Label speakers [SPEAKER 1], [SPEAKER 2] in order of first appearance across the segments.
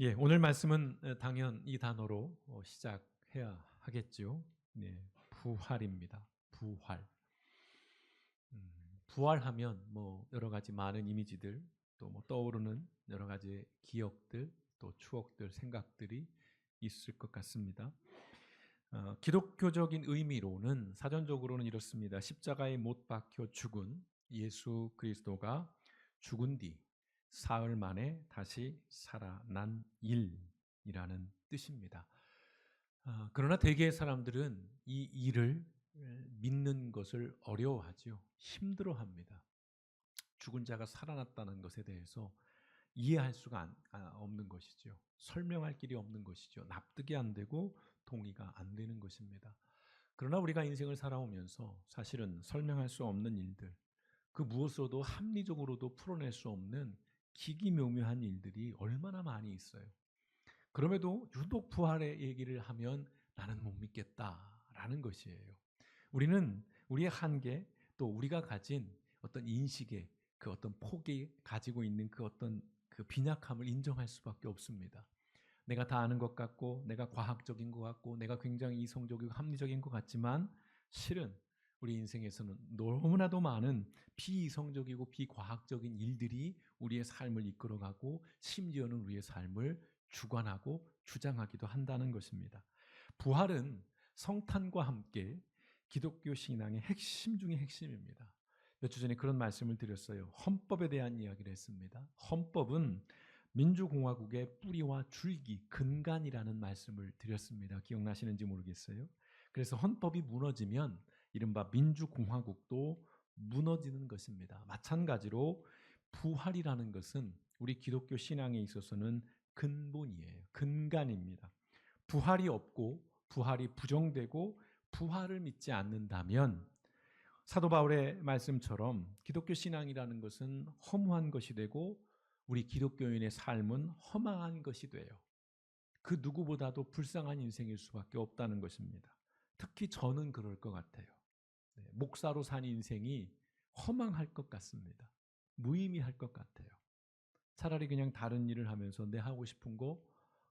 [SPEAKER 1] 예, 오늘 말씀은 어, 당연 이 단어로 어, 시작해야 하겠죠. 네, 부활입니다. 부활. 음, 부활하면 뭐 여러 가지 많은 이미지들 또 뭐 떠오르는 여러 가지 기억들 또 추억들 생각들이 있을 것 같습니다. 어, 기독교적인 의미로는 사전적으로는 이렇습니다. 십자가에 못 박혀 죽은 예수 그리스도가 죽은 뒤 사흘 만에 다시 살아난 일이라는 뜻입니다. 아, 그러나 대개의 사람들은 이 일을 믿는 것을 어려워하죠. 힘들어합니다. 죽은 자가 살아났다는 것에 대해서 이해할 수가 안, 아, 없는 것이죠. 설명할 길이 없는 것이죠. 납득이 안 되고 동의가 안 되는 것입니다. 그러나 우리가 인생을 살아오면서 사실은 설명할 수 없는 일들, 그 무엇으로도 합리적으로도 풀어낼 수 없는 기기묘묘한 일들이 얼마나 많이 있어요. 그럼에도 유독 부활의 얘기를 하면 나는 못 믿겠다라는 것이에요. 우리는 우리의 한계 또 우리가 가진 어떤 인식의 그 어떤 폭이 가지고 있는 그 어떤 그 빈약함을 인정할 수밖에 없습니다. 내가 다 아는 것 같고 내가 과학적인 것 같고 내가 굉장히 이성적이고 합리적인 것 같지만 실은 우리 인생에서는 너무나도 많은 비이성적이고 비과학적인 일들이 우리의 삶을 이끌어가고 심지어는 우리의 삶을 주관하고 주장하기도 한다는 것입니다. 부활은 성탄과 함께 기독교 신앙의 핵심 중의 핵심입니다. 몇 주 전에 그런 말씀을 드렸어요. 헌법에 대한 이야기를 했습니다. 헌법은 민주공화국의 뿌리와 줄기, 근간이라는 말씀을 드렸습니다. 기억나시는지 모르겠어요. 그래서 헌법이 무너지면 이른바 민주공화국도 무너지는 것입니다. 마찬가지로 부활이라는 것은 우리 기독교 신앙에 있어서는 근본이에요. 근간입니다. 부활이 없고 부활이 부정되고 부활을 믿지 않는다면 사도 바울의 말씀처럼 기독교 신앙이라는 것은 허무한 것이 되고 우리 기독교인의 삶은 허망한 것이 돼요. 그 누구보다도 불쌍한 인생일 수밖에 없다는 것입니다. 특히 저는 그럴 것 같아요. 네, 목사로 산 인생이 허망할 것 같습니다. 무의미할 것 같아요. 차라리 그냥 다른 일을 하면서 내 하고 싶은 거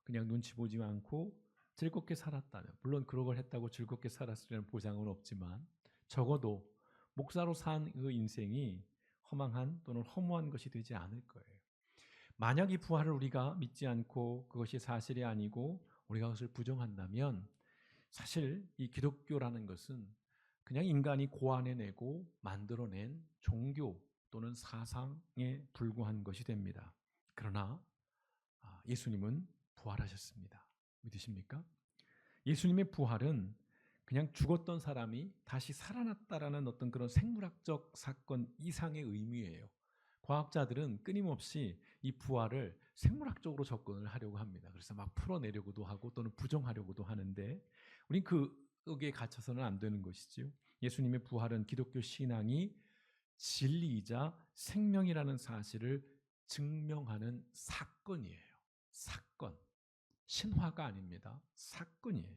[SPEAKER 1] 그냥 눈치 보지 않고 즐겁게 살았다면 물론 그런 걸 했다고 즐겁게 살았으리라는 보장은 없지만 적어도 목사로 산 그 인생이 허망한 또는 허무한 것이 되지 않을 거예요. 만약 이 부활을 우리가 믿지 않고 그것이 사실이 아니고 우리가 그것을 부정한다면 사실 이 기독교라는 것은 그냥 인간이 고안해내고 만들어낸 종교 또는 사상에 불과한 것이 됩니다. 그러나 아, 예수님은 부활하셨습니다. 믿으십니까? 예수님의 부활은 그냥 죽었던 사람이 다시 살아났다라는 어떤 그런 생물학적 사건 이상의 의미예요. 과학자들은 끊임없이 이 부활을 생물학적으로 접근을 하려고 합니다. 그래서 막 풀어내려고도 하고 또는 부정하려고도 하는데 우린 그 거기에 갇혀서는 안 되는 것이지요. 예수님의 부활은 기독교 신앙이 진리이자 생명이라는 사실을 증명하는 사건이에요. 사건. 신화가 아닙니다. 사건이에요.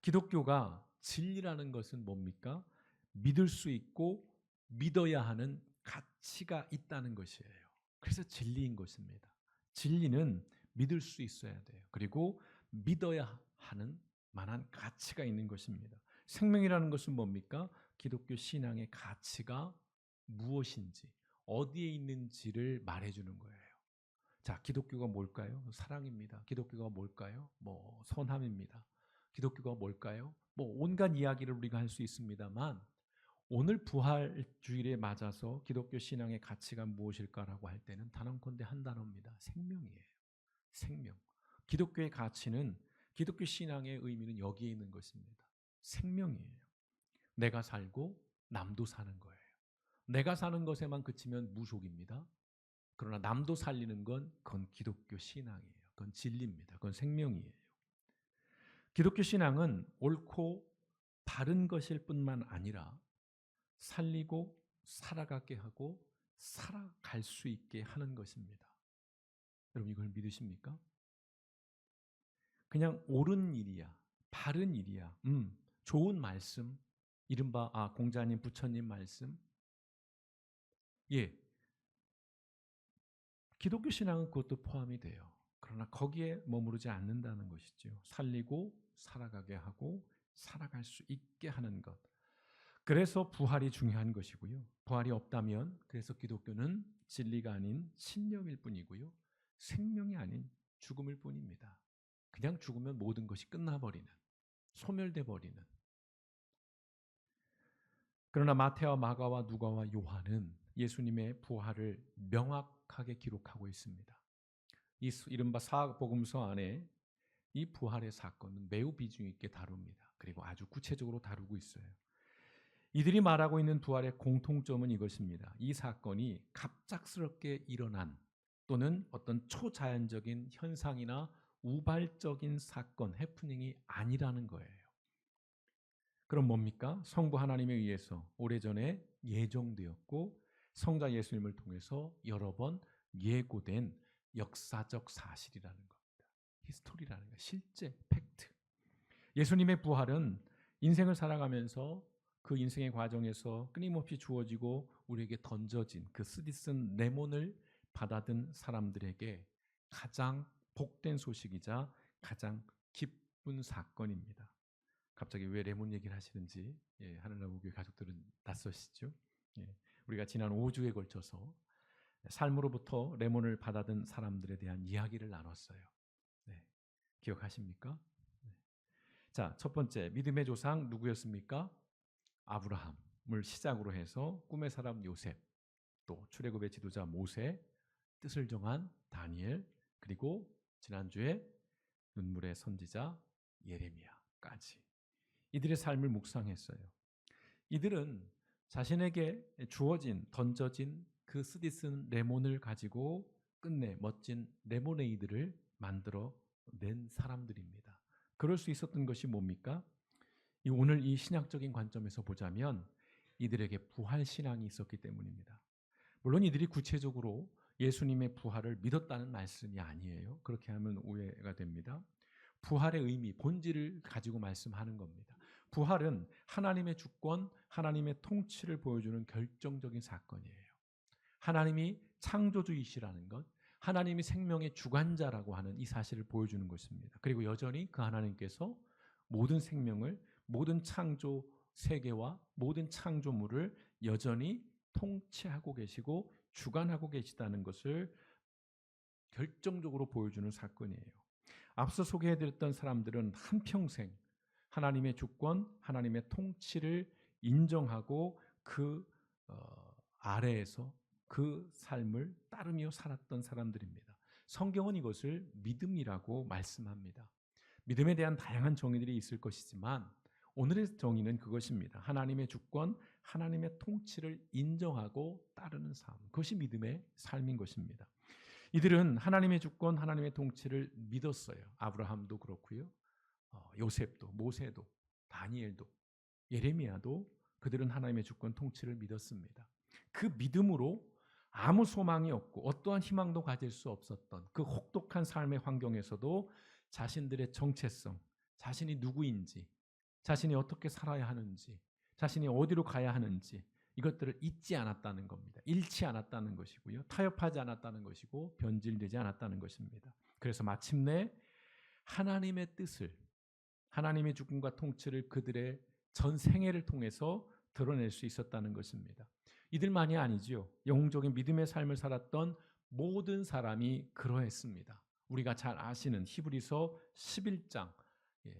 [SPEAKER 1] 기독교가 진리라는 것은 뭡니까? 믿을 수 있고 믿어야 하는 가치가 있다는 것이에요. 그래서 진리인 것입니다. 진리는 믿을 수 있어야 돼요. 그리고 믿어야 하는 만한 가치가 있는 것입니다. 생명이라는 것은 뭡니까? 기독교 신앙의 가치가 무엇인지, 어디에 있는지를 말해주는 거예요. 자, 기독교가 뭘까요? 사랑입니다. 기독교가 뭘까요? 뭐, 선함입니다. 기독교가 뭘까요? 뭐, 온갖 이야기를 우리가 할 수 있습니다만, 오늘 부활 주일에 맞아서 기독교 신앙의 가치가 무엇일까라고 할 때는 단언컨대 한 단어입니다. 생명이에요. 생명. 기독교의 가치는 기독교 신앙의 의미는 여기에 있는 것입니다. 생명이에요. 내가 살고 남도 사는 거예요. 내가 사는 것에만 그치면 무속입니다. 그러나 남도 살리는 건 그건 기독교 신앙이에요. 그건 진리입니다. 그건 생명이에요. 기독교 신앙은 옳고 바른 것일 뿐만 아니라 살리고 살아가게 하고 살아갈 수 있게 하는 것입니다. 여러분 이걸 믿으십니까? 그냥 옳은 일이야. 바른 일이야. 음, 좋은 말씀. 이른바 아, 공자님, 부처님 말씀. 예. 기독교 신앙은 그것도 포함이 돼요. 그러나 거기에 머무르지 않는다는 것이죠. 살리고 살아가게 하고 살아갈 수 있게 하는 것. 그래서 부활이 중요한 것이고요. 부활이 없다면 그래서 기독교는 진리가 아닌 신념일 뿐이고요. 생명이 아닌 죽음일 뿐입니다. 그냥 죽으면 모든 것이 끝나버리는, 소멸돼 버리는. 그러나 마태와 마가와 누가와 요한은 예수님의 부활을 명확하게 기록하고 있습니다. 이 이른바 사복음서 안에 이 부활의 사건은 매우 비중 있게 다룹니다. 그리고 아주 구체적으로 다루고 있어요. 이들이 말하고 있는 부활의 공통점은 이것입니다. 이 사건이 갑작스럽게 일어난 또는 어떤 초자연적인 현상이나 우발적인 사건, 해프닝이 아니라는 거예요. 그럼 뭡니까? 성부 하나님에 의해서 오래전에 예정되었고 성자 예수님을 통해서 여러 번 예고된 역사적 사실이라는 겁니다. 히스토리라는 거, 실제 팩트. 예수님의 부활은 인생을 살아가면서 그 인생의 과정에서 끊임없이 주어지고 우리에게 던져진 그 쓰디쓴 레몬을 받아든 사람들에게 가장 복된 소식이자 가장 기쁜 사건입니다. 갑자기 왜 레몬 얘기를 하시는지 예, 하늘나무 교회 가족들은 낯서시죠? 예, 우리가 지난 5주에 걸쳐서 삶으로부터 레몬을 받아든 사람들에 대한 이야기를 나눴어요. 네, 기억하십니까? 네. 자, 첫 번째 믿음의 조상 누구였습니까? 아브라함을 시작으로 해서 꿈의 사람 요셉, 또 출애굽의 지도자 모세, 뜻을 정한 다니엘, 그리고 지난주에 눈물의 선지자 예레미야까지 이들의 삶을 묵상했어요. 이들은 자신에게 주어진 던져진 그 쓰디쓴 레몬을 가지고 끝내 멋진 레모네이드를 만들어 낸 사람들입니다. 그럴 수 있었던 것이 뭡니까? 오늘 이 신학적인 관점에서 보자면 이들에게 부활 신앙이 있었기 때문입니다. 물론 이들이 구체적으로 예수님의 부활을 믿었다는 말씀이 아니에요. 그렇게 하면 오해가 됩니다. 부활의 의미, 본질을 가지고 말씀하는 겁니다. 부활은 하나님의 주권, 하나님의 통치를 보여주는 결정적인 사건이에요. 하나님이 창조주이시라는 것, 하나님이 생명의 주관자라고 하는 이 사실을 보여주는 것입니다. 그리고 여전히 그 하나님께서 모든 생명을, 모든 창조 세계와 모든 창조물을 여전히 통치하고 계시고 주관하고 계시다는 것을 결정적으로 보여주는 사건이에요. 앞서 소개해드렸던 사람들은 한평생 하나님의 주권, 하나님의 통치를 인정하고 그 어, 아래에서 그 삶을 따르며 살았던 사람들입니다. 성경은 이것을 믿음이라고 말씀합니다. 믿음에 대한 다양한 정의들이 있을 것이지만 오늘의 정의는 그것입니다. 하나님의 주권, 하나님의 통치를 인정하고 따르는 삶. 그것이 믿음의 삶인 것입니다. 이들은 하나님의 주권, 하나님의 통치를 믿었어요. 아브라함도 그렇고요. 어, 요셉도, 모세도, 다니엘도, 예레미야도 그들은 하나님의 주권, 통치를 믿었습니다. 그 믿음으로 아무 소망이 없고 어떠한 희망도 가질 수 없었던 그 혹독한 삶의 환경에서도 자신들의 정체성, 자신이 누구인지, 자신이 어떻게 살아야 하는지, 자신이 어디로 가야 하는지 이것들을 잊지 않았다는 겁니다. 잃지 않았다는 것이고요. 타협하지 않았다는 것이고 변질되지 않았다는 것입니다. 그래서 마침내 하나님의 뜻을 하나님의 주권과 통치를 그들의 전 생애를 통해서 드러낼 수 있었다는 것입니다. 이들만이 아니지요. 영적인 믿음의 삶을 살았던 모든 사람이 그러했습니다. 우리가 잘 아시는 히브리서 11장 예,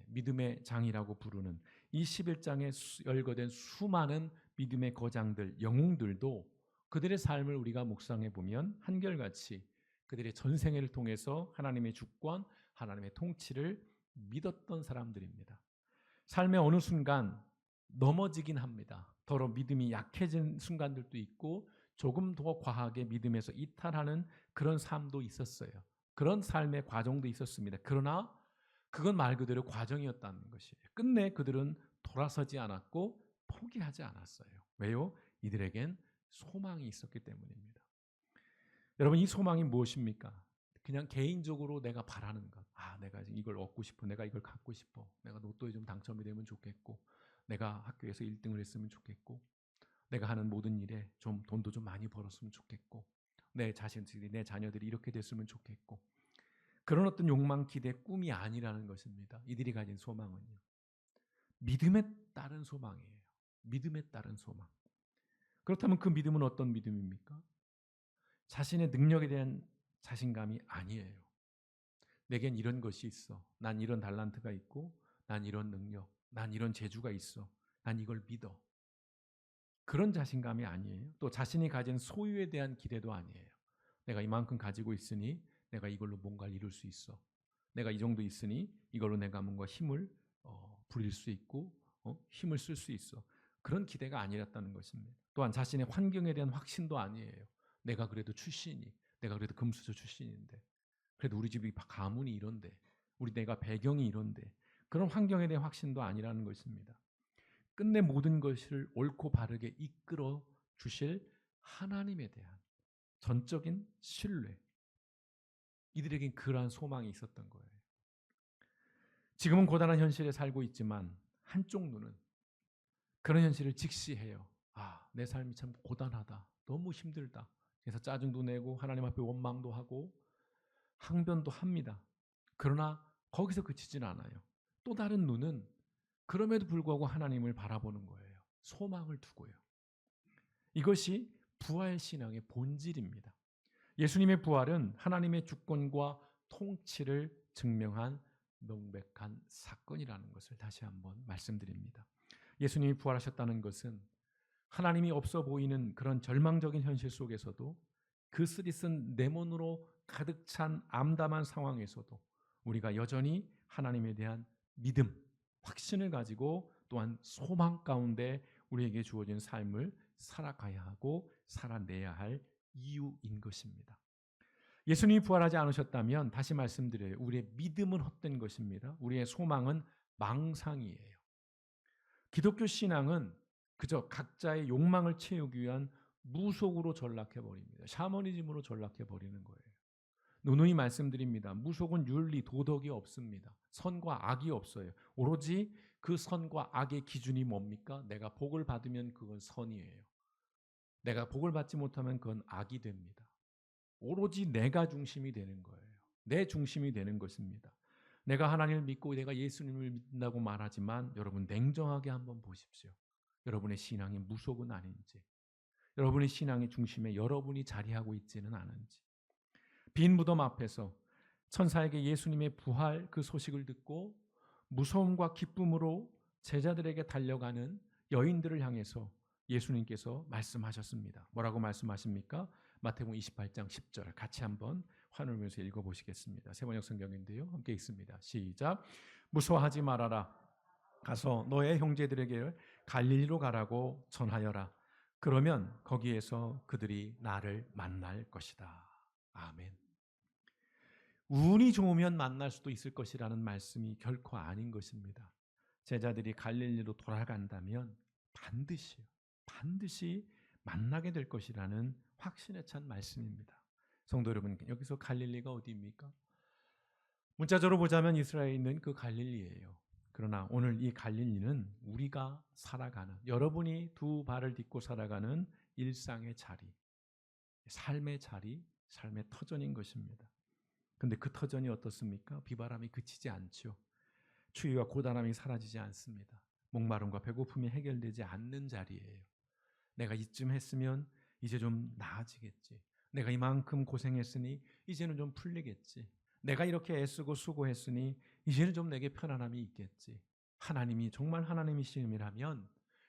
[SPEAKER 1] 믿음의 장이라고 부르는 이 11장에 열거된 수많은 믿음의 거장들, 영웅들도 그들의 삶을 우리가 묵상해 보면 한결같이 그들의 전생애를 통해서 하나님의 주권, 하나님의 통치를 믿었던 사람들입니다. 삶의 어느 순간 넘어지긴 합니다. 더러 믿음이 약해진 순간들도 있고 조금 더 과하게 믿음에서 이탈하는 그런 삶도 있었어요. 그런 삶의 과정도 있었습니다. 그러나 그건 말 그대로 과정이었다는 것이에요. 끝내 그들은 돌아서지 않았고 포기하지 않았어요. 왜요? 이들에겐 소망이 있었기 때문입니다. 여러분 이 소망이 무엇입니까? 그냥 개인적으로 내가 바라는 것. 아, 내가 이걸 얻고 싶어. 내가 이걸 갖고 싶어. 내가 로또에 좀 당첨이 되면 좋겠고. 내가 학교에서 1등을 했으면 좋겠고. 내가 하는 모든 일에 좀 돈도 좀 많이 벌었으면 좋겠고. 내 자신들이 내 자녀들이 이렇게 됐으면 좋겠고. 그런 어떤 욕망, 기대, 꿈이 아니라는 것입니다. 이들이 가진 소망은요. 믿음에 따른 소망이에요. 믿음에 따른 소망. 그렇다면 그 믿음은 어떤 믿음입니까? 자신의 능력에 대한 자신감이 아니에요. 내겐 이런 것이 있어. 난 이런 달란트가 있고, 난 이런 능력, 난 이런 재주가 있어. 난 이걸 믿어. 그런 자신감이 아니에요. 또 자신이 가진 소유에 대한 기대도 아니에요. 내가 이만큼 가지고 있으니 내가 이걸로 뭔가를 이룰 수 있어. 내가 이 정도 있으니 이걸로 내가 뭔가 힘을 어, 부릴 수 있고 어, 힘을 쓸 수 있어. 그런 기대가 아니었다는 것입니다. 또한 자신의 환경에 대한 확신도 아니에요. 내가 그래도 출신이, 내가 그래도 금수저 출신인데, 그래도 우리 집이 가문이 이런데, 우리 내가 배경이 이런데, 그런 환경에 대한 확신도 아니라는 것입니다. 끝내 모든 것을 옳고 바르게 이끌어 주실 하나님에 대한 전적인 신뢰. 이들에겐 그러한 소망이 있었던 거예요. 지금은 고단한 현실에 살고 있지만 한쪽 눈은 그런 현실을 직시해요. 아, 내 삶이 참 고단하다. 너무 힘들다. 그래서 짜증도 내고 하나님 앞에 원망도 하고 항변도 합니다. 그러나 거기서 그치진 않아요. 또 다른 눈은 그럼에도 불구하고 하나님을 바라보는 거예요. 소망을 두고요. 이것이 부활 신앙의 본질입니다. 예수님의 부활은 하나님의 주권과 통치를 증명한 명백한 사건이라는 것을 다시 한번 말씀드립니다. 예수님이 부활하셨다는 것은 하나님이 없어 보이는 그런 절망적인 현실 속에서도 그 쓰디쓴 내몬으로 가득 찬 암담한 상황에서도 우리가 여전히 하나님에 대한 믿음, 확신을 가지고 또한 소망 가운데 우리에게 주어진 삶을 살아가야 하고 살아내야 할 이유인 것입니다. 예수님이 부활하지 않으셨다면 다시 말씀드려요. 우리의 믿음은 헛된 것입니다. 우리의 소망은 망상이에요. 기독교 신앙은 그저 각자의 욕망을 채우기 위한 무속으로 전락해 버립니다. 샤머니즘으로 전락해 버리는 거예요. 누누이 말씀드립니다. 무속은 윤리, 도덕이 없습니다. 선과 악이 없어요. 오로지 그 선과 악의 기준이 뭡니까? 내가 복을 받으면 그건 선이에요. 내가 복을 받지 못하면 그건 악이 됩니다. 오로지 내가 중심이 되는 거예요. 내 중심이 되는 것입니다. 내가 하나님을 믿고 내가 예수님을 믿는다고 말하지만 여러분 냉정하게 한번 보십시오. 여러분의 신앙이 무속은 아닌지, 여러분의 신앙의 중심에 여러분이 자리하고 있지는 않은지, 빈 무덤 앞에서 천사에게 예수님의 부활 그 소식을 듣고 무서움과 기쁨으로 제자들에게 달려가는 여인들을 향해서 예수님께서 말씀하셨습니다. 뭐라고 말씀하십니까? 마태복음 28장 10절 같이 한번 환울면서 읽어보시겠습니다. 세번역 성경인데요. 함께 읽습니다. 시작. 무서워하지 말아라. 가서 너의 형제들에게 갈릴리로 가라고 전하여라. 그러면 거기에서 그들이 나를 만날 것이다. 아멘. 운이 좋으면 만날 수도 있을 것이라는 말씀이 결코 아닌 것입니다. 제자들이 갈릴리로 돌아간다면 반드시 반드시 만나게 될 것이라는 확신에 찬 말씀입니다. 성도 여러분, 여기서 갈릴리가 어디입니까? 문자적으로 보자면 이스라엘에 있는 그 갈릴리예요. 그러나 오늘 이 갈릴리는 우리가 살아가는 여러분이 두 발을 딛고 살아가는 일상의 자리, 삶의 자리, 삶의 터전인 것입니다. 근데 그 터전이 어떻습니까? 비바람이 그치지 않죠. 추위와 고단함이 사라지지 않습니다. 목마름과 배고픔이 해결되지 않는 자리예요. 내가 이쯤 했으면 이제 좀 나아지겠지. 내가 이만큼 고생했으니 이제는 좀 풀리겠지. 내가 이렇게 애쓰고 수고했으니 이제는 좀 내게 편안함이 있겠지. 하나님이 정말 하나님이시라면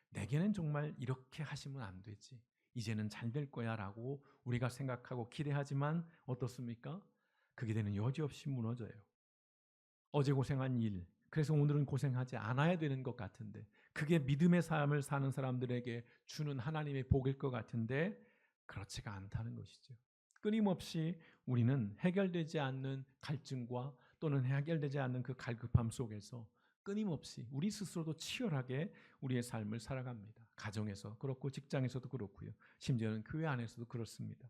[SPEAKER 1] 내게는 정말 이렇게 하시면 안 되지. 이제는 잘 될 거야 라고 우리가 생각하고 기대하지만 어떻습니까? 그 기대는 여지없이 무너져요. 어제 고생한 일, 그래서 오늘은 고생하지 않아야 되는 것 같은데 그게 믿음의 삶을 사는 사람들에게 주는 하나님의 복일 것 같은데 그렇지가 않다는 것이죠. 끊임없이 우리는 해결되지 않는 갈증과 또는 해결되지 않는 그 갈급함 속에서 끊임없이 우리 스스로도 치열하게 우리의 삶을 살아갑니다. 가정에서 그렇고 직장에서도 그렇고요. 심지어는 교회 안에서도 그렇습니다.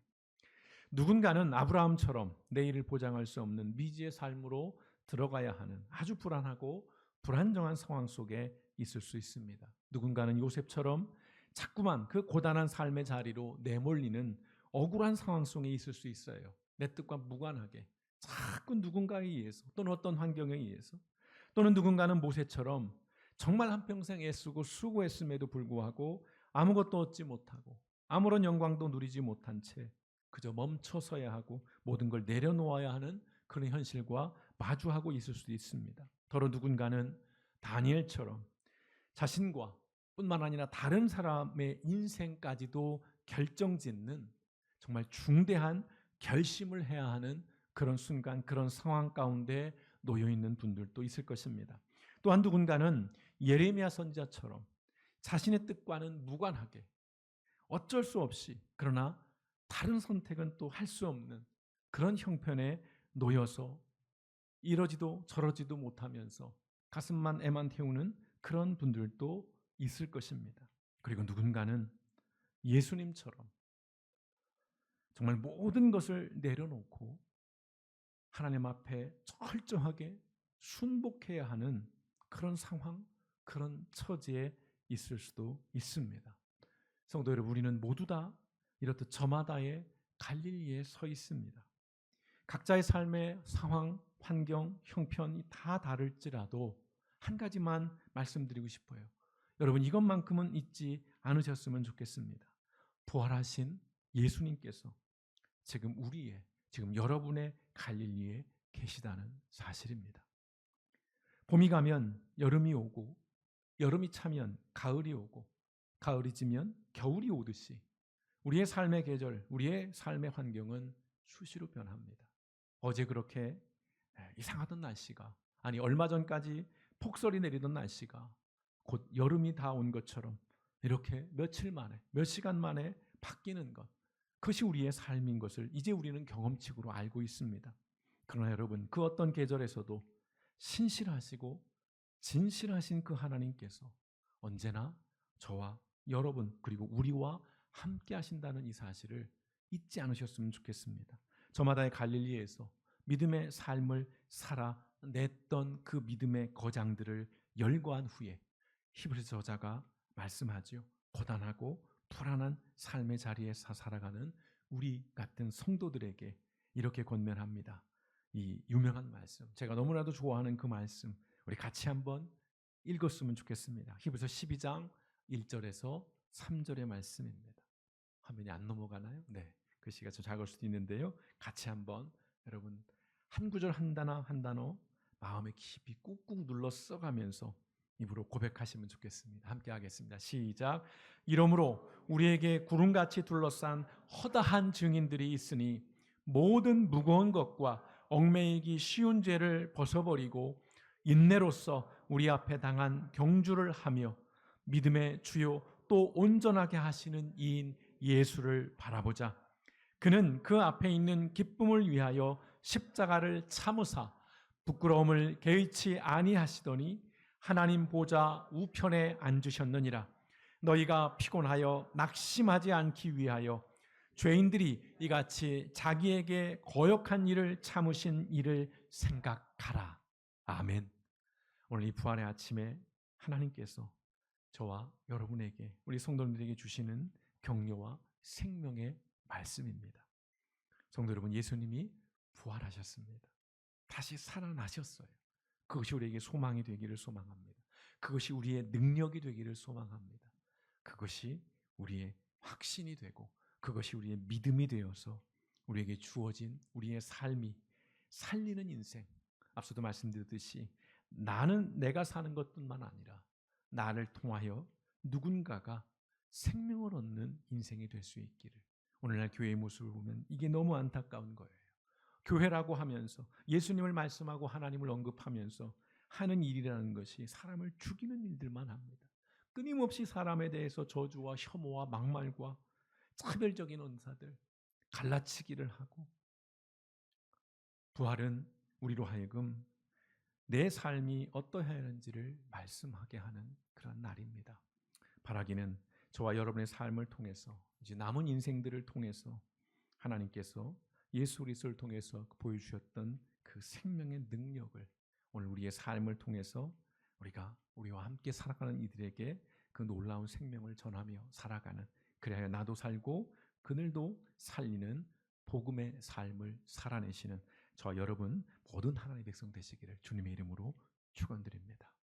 [SPEAKER 1] 누군가는 아브라함처럼 내일을 보장할 수 없는 미지의 삶으로 들어가야 하는 아주 불안하고 불안정한 상황 속에 있을 수 있습니다. 누군가는 요셉처럼 자꾸만 그 고단한 삶의 자리로 내몰리는 억울한 상황 속에 있을 수 있어요. 내 뜻과 무관하게 자꾸 누군가에 의해서 또는 어떤 환경에 의해서 또는 누군가는 모세처럼 정말 한평생 애쓰고 수고했음에도 불구하고 아무것도 얻지 못하고 아무런 영광도 누리지 못한 채 그저 멈춰서야 하고 모든 걸 내려놓아야 하는 그런 현실과 마주하고 있을 수도 있습니다. 더러 누군가는 다니엘처럼 자신과 뿐만 아니라 다른 사람의 인생까지도 결정짓는 정말 중대한 결심을 해야 하는 그런 순간, 그런 상황 가운데 놓여 있는 분들도 있을 것입니다. 또한 누군가는 예레미야 선지자처럼 자신의 뜻과는 무관하게 어쩔 수 없이 그러나 다른 선택은 또 할 수 없는 그런 형편에 놓여서 이러지도 저러지도 못하면서 가슴만 애만 태우는 그런 분들도 있을 것입니다. 그리고 누군가는 예수님처럼 정말 모든 것을 내려놓고 하나님 앞에 철저하게 순복해야 하는 그런 상황, 그런 처지에 있을 수도 있습니다. 성도 여러분, 우리는 모두 다 이렇듯 저마다의 갈릴리에 서 있습니다. 각자의 삶의 상황, 환경, 형편이 다 다를지라도 한 가지만 말씀드리고 싶어요. 여러분 이것만큼은 잊지 않으셨으면 좋겠습니다. 부활하신 예수님께서 지금 우리의 지금 여러분의 갈릴리에 계시다는 사실입니다. 봄이 가면 여름이 오고 여름이 차면 가을이 오고 가을이 지면 겨울이 오듯이 우리의 삶의 계절, 우리의 삶의 환경은 수시로 변합니다. 어제 그렇게 이상하던 날씨가 아니 얼마 전까지 폭설이 내리던 날씨가 곧 여름이 다 온 것처럼 이렇게 며칠 만에 몇 시간 만에 바뀌는 것 그것이 우리의 삶인 것을 이제 우리는 경험칙으로 알고 있습니다. 그러나 여러분 그 어떤 계절에서도 신실하시고 진실하신 그 하나님께서 언제나 저와 여러분 그리고 우리와 함께 하신다는 이 사실을 잊지 않으셨으면 좋겠습니다. 저마다의 갈릴리에서 믿음의 삶을 살아 냈던 그 믿음의 거장들을 열거한 후에 히브리서 저자가 말씀하지요. 고단하고 불안한 삶의 자리에서 살아가는 우리 같은 성도들에게 이렇게 권면합니다. 이 유명한 말씀. 제가 너무나도 좋아하는 그 말씀. 우리 같이 한번 읽었으면 좋겠습니다. 히브리서 12장 1절에서 3절의 말씀입니다. 화면이 안 넘어가나요? 네. 글씨가 좀 작을 수도 있는데요. 같이 한번 여러분 한 구절 한 단어 한 단어 마음에 깊이 꾹꾹 눌러 써가면서 입으로 고백하시면 좋겠습니다. 함께 하겠습니다. 시작. 이러므로 우리에게 구름같이 둘러싼 허다한 증인들이 있으니 모든 무거운 것과 얽매이기 쉬운 죄를 벗어버리고 인내로서 우리 앞에 당한 경주를 하며 믿음의 주요 또 온전하게 하시는 이인 예수를 바라보자. 그는 그 앞에 있는 기쁨을 위하여 십자가를 참으사 부끄러움을 개의치 아니하시더니 하나님 보좌 우편에 앉으셨느니라. 너희가 피곤하여 낙심하지 않기 위하여 죄인들이 이같이 자기에게 거역한 일을 참으신 일을 생각하라. 아멘. 오늘 이 부활의 아침에 하나님께서 저와 여러분에게 우리 성도님들에게 주시는 격려와 생명의 말씀입니다. 성도 여러분, 예수님이 부활하셨습니다. 다시 살아나셨어요. 그것이 우리에게 소망이 되기를 소망합니다. 그것이 우리의 능력이 되기를 소망합니다. 그것이 우리의 확신이 되고 그것이 우리의 믿음이 되어서 우리에게 주어진 우리의 삶이 살리는 인생. 앞서도 말씀드렸듯이 나는 내가 사는 것뿐만 아니라 나를 통하여 누군가가 생명을 얻는 인생이 될 수 있기를. 오늘날 교회의 모습을 보면 이게 너무 안타까운 거예요. 교회라고 하면서 예수님을 말씀하고 하나님을 언급하면서 하는 일이라는 것이 사람을 죽이는 일들만 합니다. 끊임없이 사람에 대해서 저주와 혐오와 막말과 차별적인 언사들 갈라치기를 하고 부활은 우리로 하여금 내 삶이 어떠해야 하는지를 말씀하게 하는 그런 날입니다. 바라기는 저와 여러분의 삶을 통해서 이제 남은 인생들을 통해서 하나님께서 예수 그리스도를 통해서 보여주셨던 그 생명의 능력을 오늘 우리의 삶을 통해서 우리가 우리와 함께 살아가는 이들에게 그 놀라운 생명을 전하며 살아가는 그래야 나도 살고 그들도 살리는 복음의 삶을 살아내시는 저 여러분 모든 하나님의 백성 되시기를 주님의 이름으로 축원드립니다.